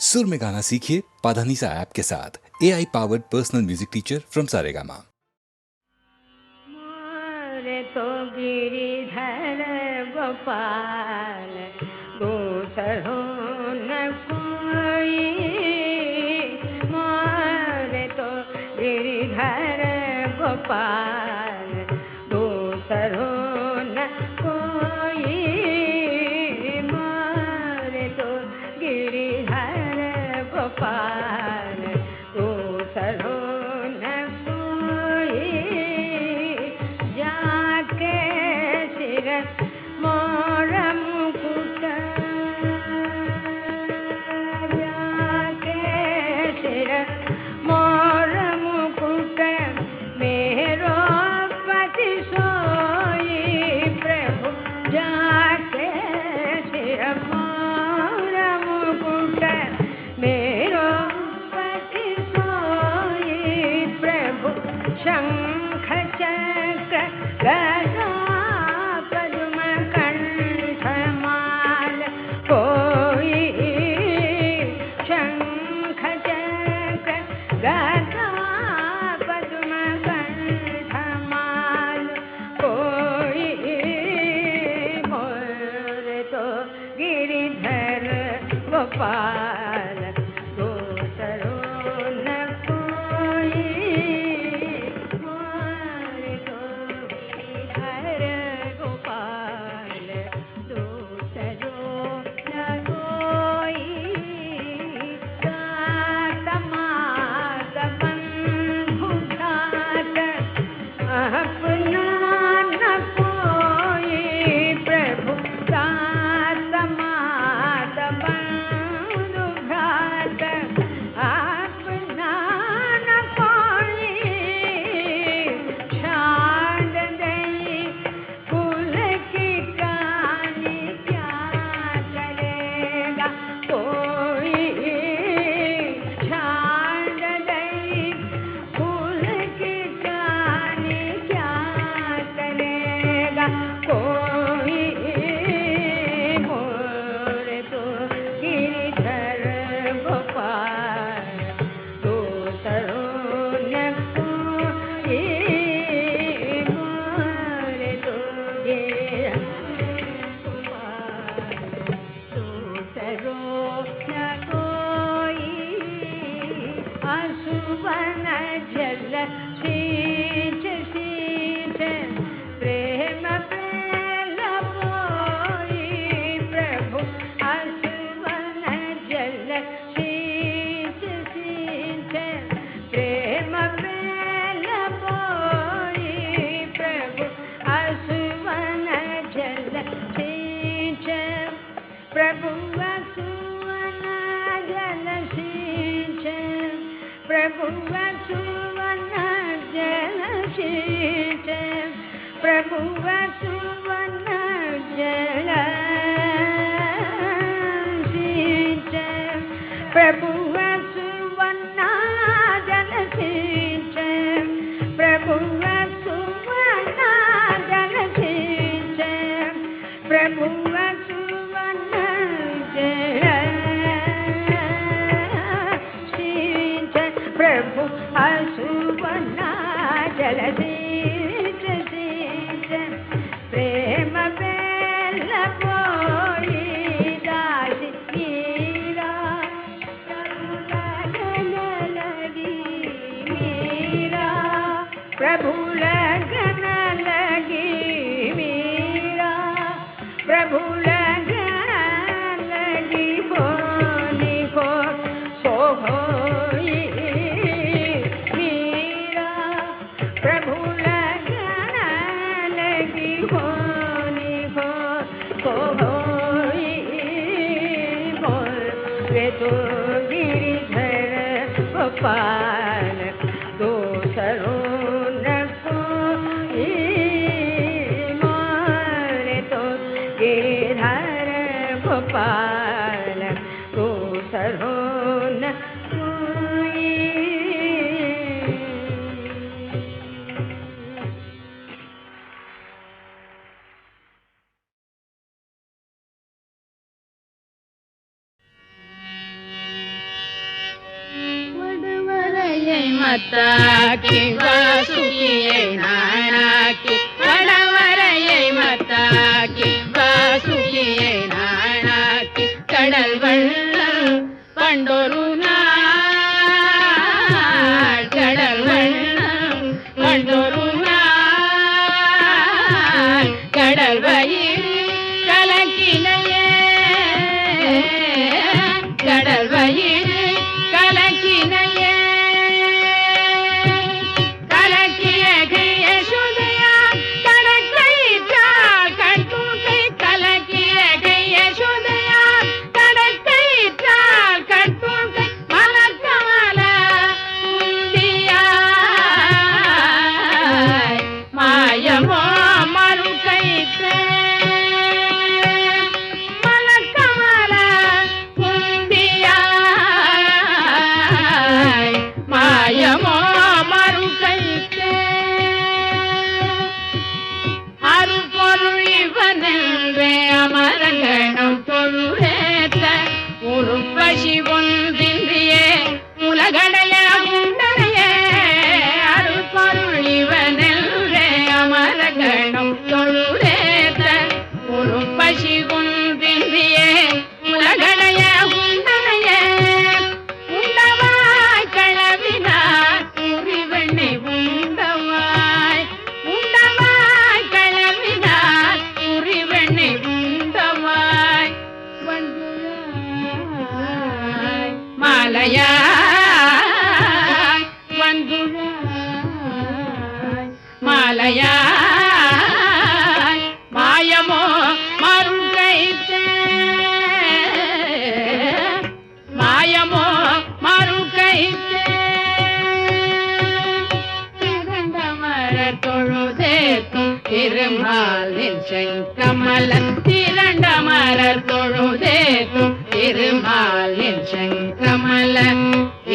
सुर में गाना सीखिए पाधानीसा ऐप के साथ। A I powered personal music teacher from Saregama तो गिरिधर गोपाल दूसरों न तो गोपाल। பூவன் that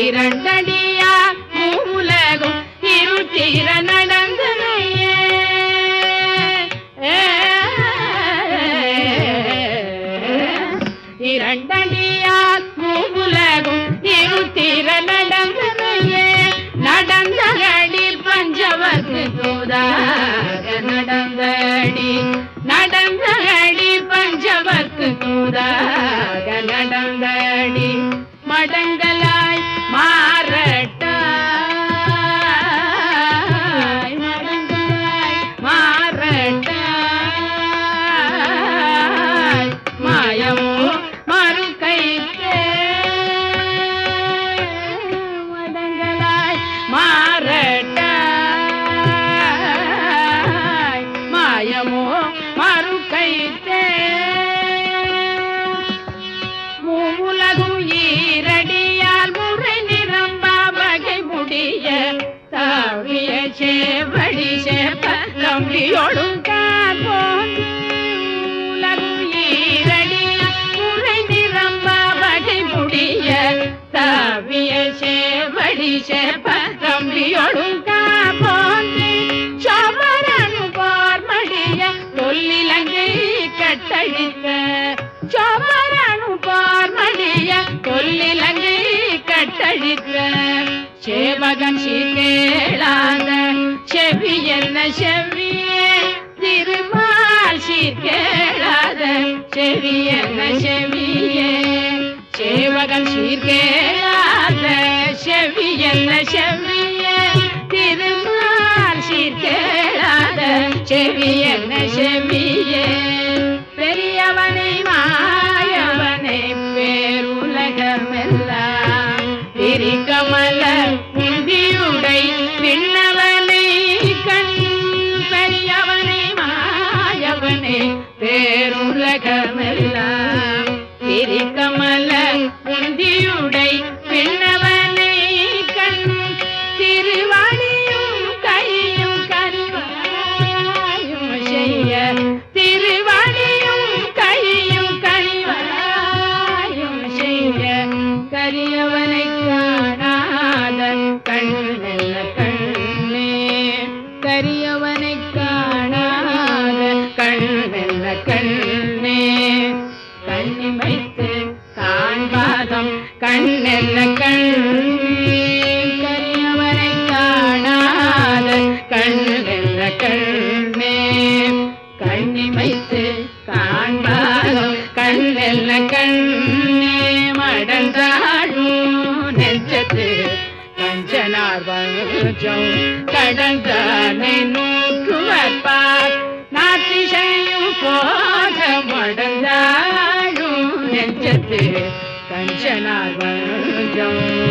இரண்டடியா மூலகும் இருட்டிர நடந்தனையே. இரண்டடியா மூலகும் இருட்டிர நடந்தனையே. நடந்தகடி பஞ்சவர்க்கு தூதாக நடந்தடி. நடந்தகடி பஞ்சவர்க்கு தூதாக நடந்தடி. மடங்கலா புலியோடும் தம்பியோடும் காபோந்து சோமரனு பார்மடிய தொல்லிலங்கை கட்டழித்த சோமரனு பார்மடிய தொல்லிலங்கை கட்டழித்த சேவகன் சீர்கேளாத செவி என்ன செவியே? திருமால் சீர்கேளாத செவி என்ன செவியே? சேவகன் சீர்கேளாத செவி என்ன செவியே? திருமால் சீர்கேளாத செவி என்ன செவியே? பெரியவனே Freedom.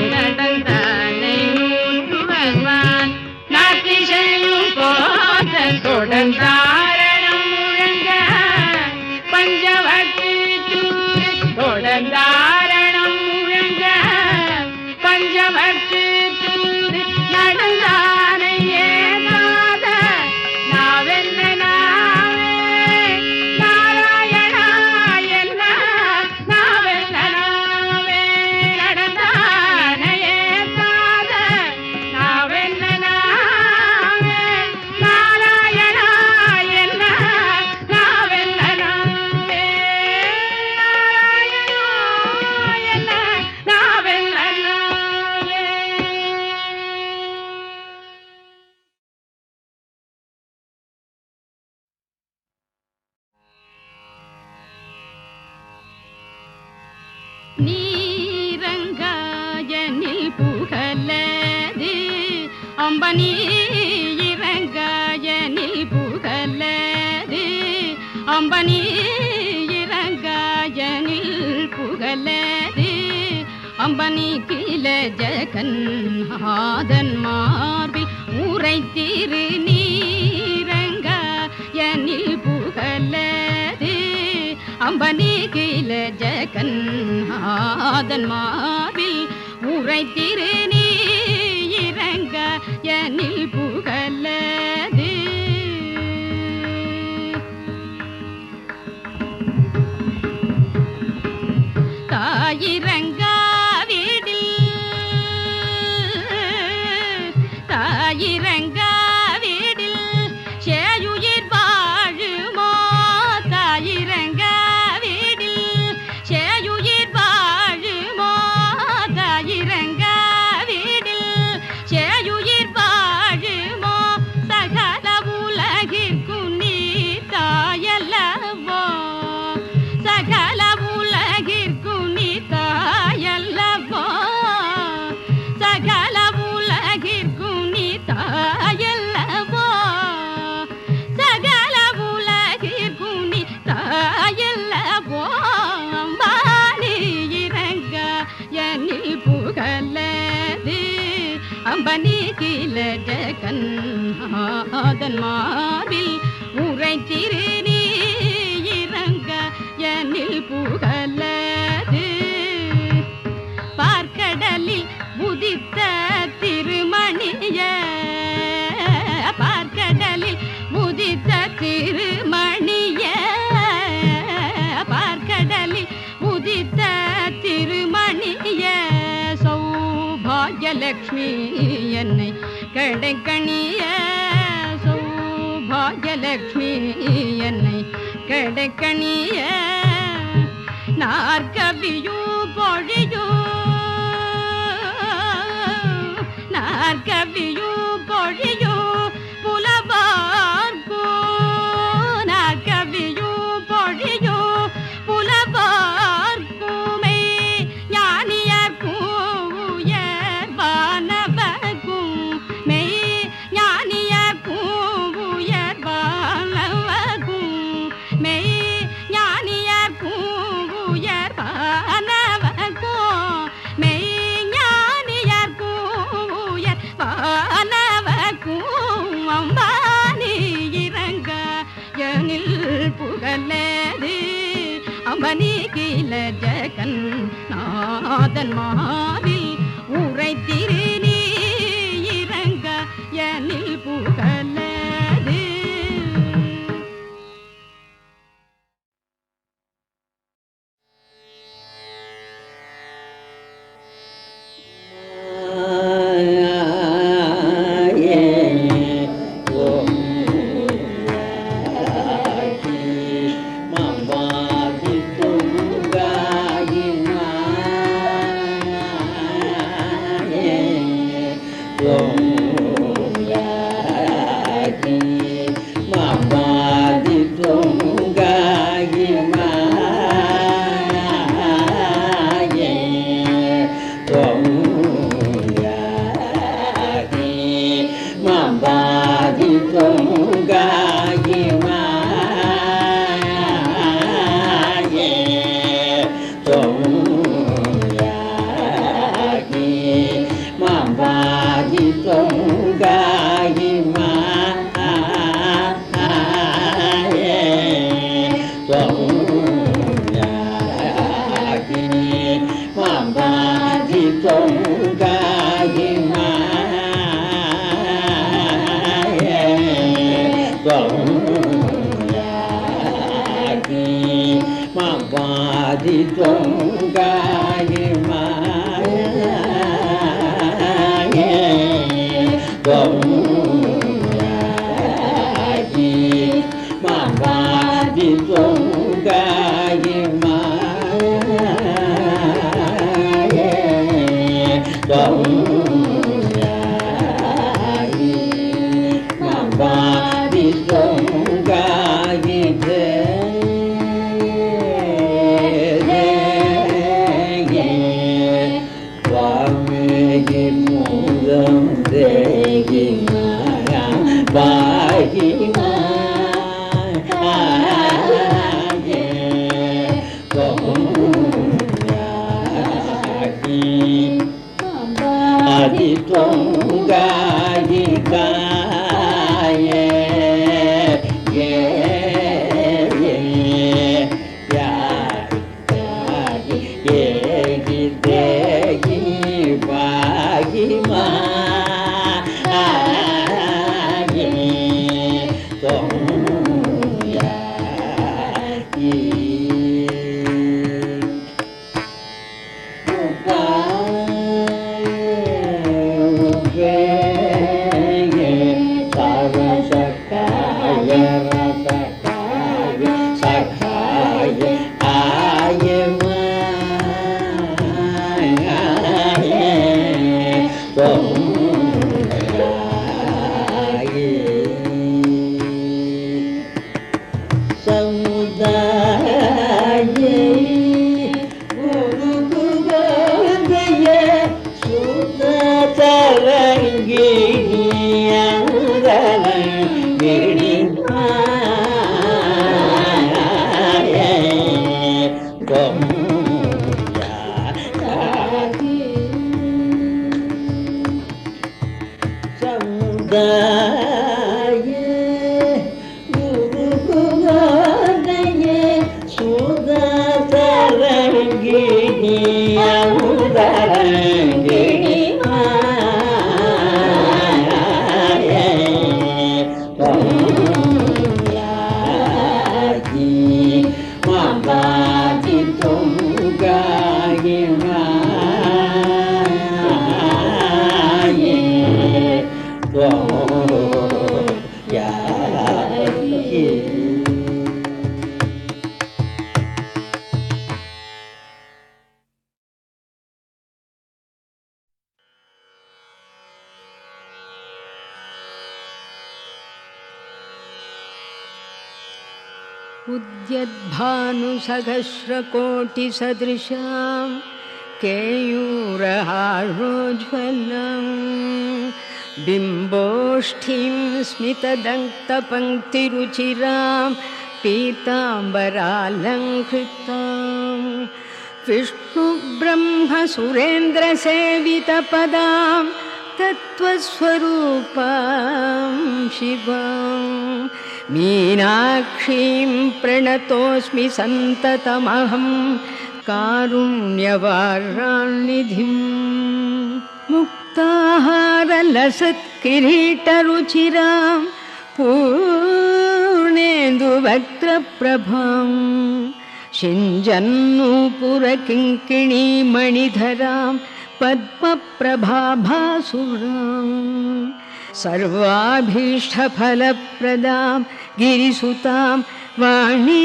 ஆனி இறங்காயனில் புகழது அம்பனி இறங்காயனில் புகழது அம்பனி கிள ஜகன் ஆதன் மார்பி ஊரை திரு நீரங்காயனில் புகழது அம்பனி கிள ஜகன் ஆதன் மார்பில் ஊரை திரு எனில் புகழது தாயிர தன் மா அடக்கணியே Happy day. उद्यद्भानुसहस्रकोटिसदृशां केयूरहारोज्ज्वलम् बिम्बोष्ठीं स्मितदन्तपङ्क्तिरुचिरां पीताम्बरालङ्कृतां विष्णुब्रह्मसुरेन्द्रसेवितपदां तत्त्वस्वरूपां शिवाम् मीनाक्षीं प्रणतोऽस्मि सन्ततमहं कारुण्यवारान्निधिम् मुक्ताहारलसत्किरीटरुचिरां पूर्णेन्दुवक्त्रप्रभां शिञ्जन्नूपुरकिङ्किणीमणिधरां पद्मप्रभाभासुराम् सर्वाभीष्टफलप्रदां गिरिसुतां वाणीरमासेवितां।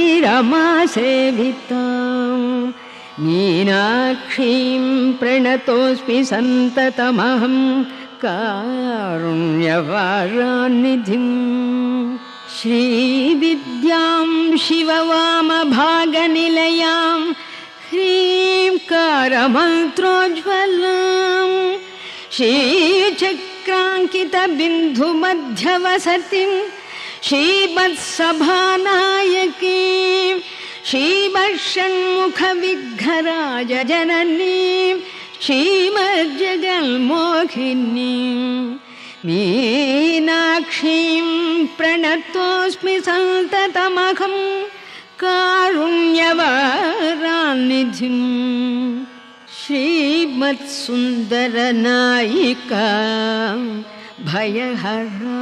मीनाक्षीं प्रणतोऽस्मि सन्ततमहं कारुण्यवारान्निधिम् श्रीविद्यां शिववामभागनिलयां ह्रीं कारमन्त्रोज्ज्वलाम् श्रीचक्राङ्कितबिन्दुमध्यवसतिं श्रीमत्सभानायके श्रीमत्षण्मुखविघ्नराज जननी श्रीमज्जगन्मोहिनीम् मीनाक्षीं प्रणतोऽस्मि सन्ततमहं कारुण्यवारानिधिम् श्रीमत्सुन्दरनायिका भयहरा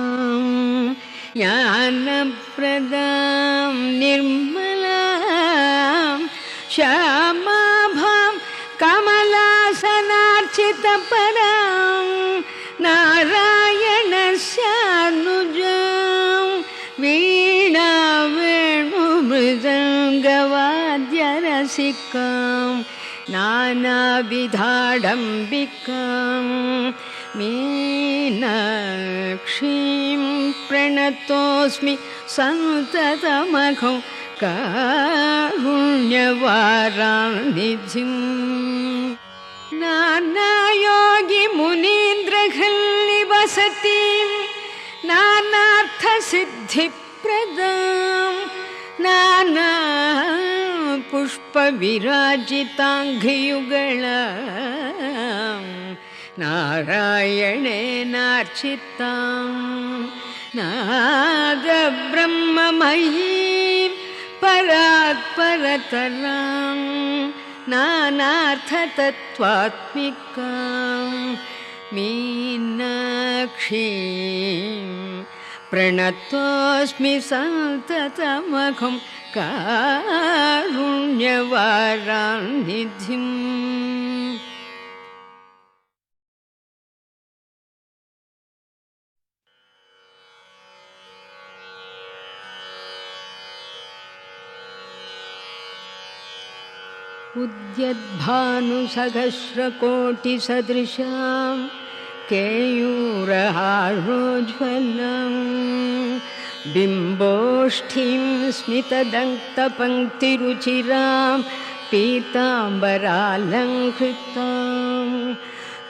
ஞானப்பிரதாம் நிர்மலாம் ஷாமாபாம் கமலாசனார்ச்சிதபராம் நாராயண சானுஜாம் வீணா வேணுமிருதங்கவாத்தியரசிக்காம் நானாவிதாடம்பிக்காம் மீனாட்சீம் प्रणतोऽस्मि सन्ततमघं कारुण्यवारानिधिम्। नानायोगिमुनीन्द्रघल्निवसतीं नानार्थसिद्धिप्रदां नाना पुष्पविराजिताङ्घ्रियुगळां नारायणेनार्चितां नादब्रह्ममयीं परात्परतरां नानार्थतत्त्वात्मिकां मीनाक्षीं प्रणतोऽस्मि सन्ततमघं कारुण्यवारान्निधिम् उद्यद्भानुसहस्रकोटिसदृशां केयूरहारोज्ज्वलम् बिम्बोष्ठीं स्मितदन्तपङ्क्तिरुचिरां पीताम्बरालङ्कृतां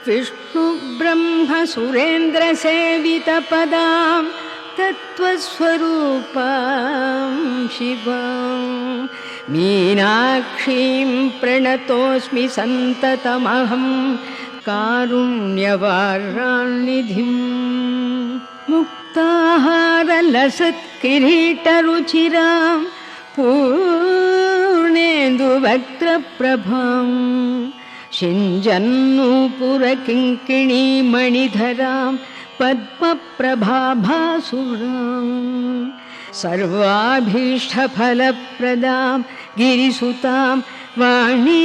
विष्णुब्रह्मसुरेन्द्रसेवितपदां तत्त्वस्वरूपां शिवां मीनाक्षीं प्रणतोऽस्मि सन्ततमहं कारुण्यवारान्निधिम् मुक्ताहारलसत्किरीटरुचिरां पूर्णेन्दुवक्त्रप्रभां शिञ्जन्नूपुरकिङ्किणीमणिधरां पद्मप्रभाभासुरां सर्वाभीष्टफलप्रदां गिरिसुतां वाणीरमासेवितां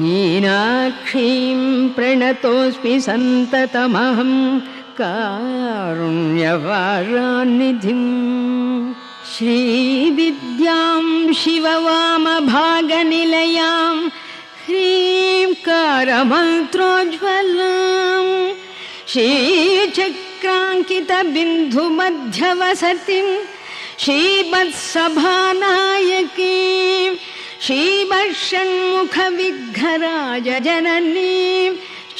मीनाक्षीं प्रणतोऽस्मि सन्ततमहं कारुण्यवारान्निधिम् श्रीविद्यां शिववामभागनिलयां ह्रीं कारमन्त्रोज्ज्वलां चक्रांकित बिंदु मध्य चक्राङ्कितबिन्दुमध्यवसतिं श्रीमत्सभानायकी जननी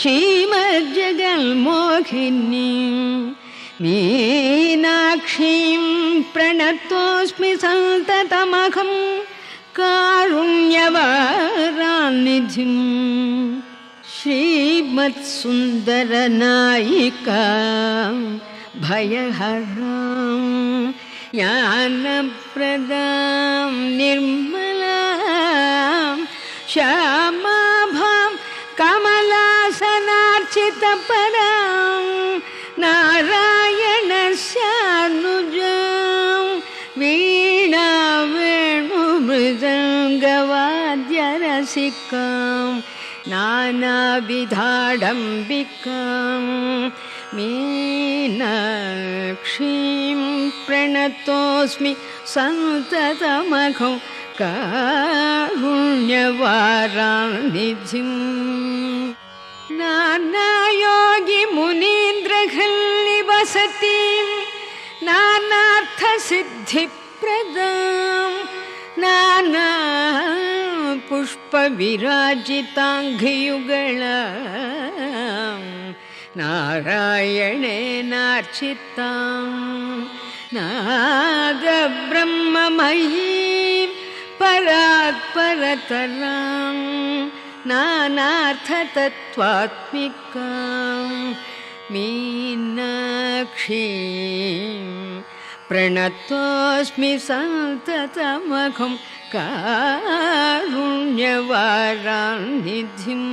श्रीमज्जगन्मोहिनी मीनाक्षी प्रणतोस्मि सन्ततमहं कारुण्यवरानिधिम् श्रीमत्सुन्दरनायिका भयहरां ज्ञानप्रदां निर्मलां श्यामाभां कमलासनार्चितपरां नानाविधाडम्बिकां मीनाक्षीं प्रणतोऽस्मि सन्ततमघं कारुण्यवारान्निधिम् नानायोगिमुनीन्द्रघल्निवसतीं नानार्थसिद्धिप्रदां नाना पुष्पविराजिताङ्घ्रियुगळां नारायणेनार्चितां नादब्रह्ममयीं परात्परतरां नानार्थतत्त्वात्मिकां मीनाक्षीं प्रणतोऽस्मि सन्ततमघं कारुण्यवारान्निधिम्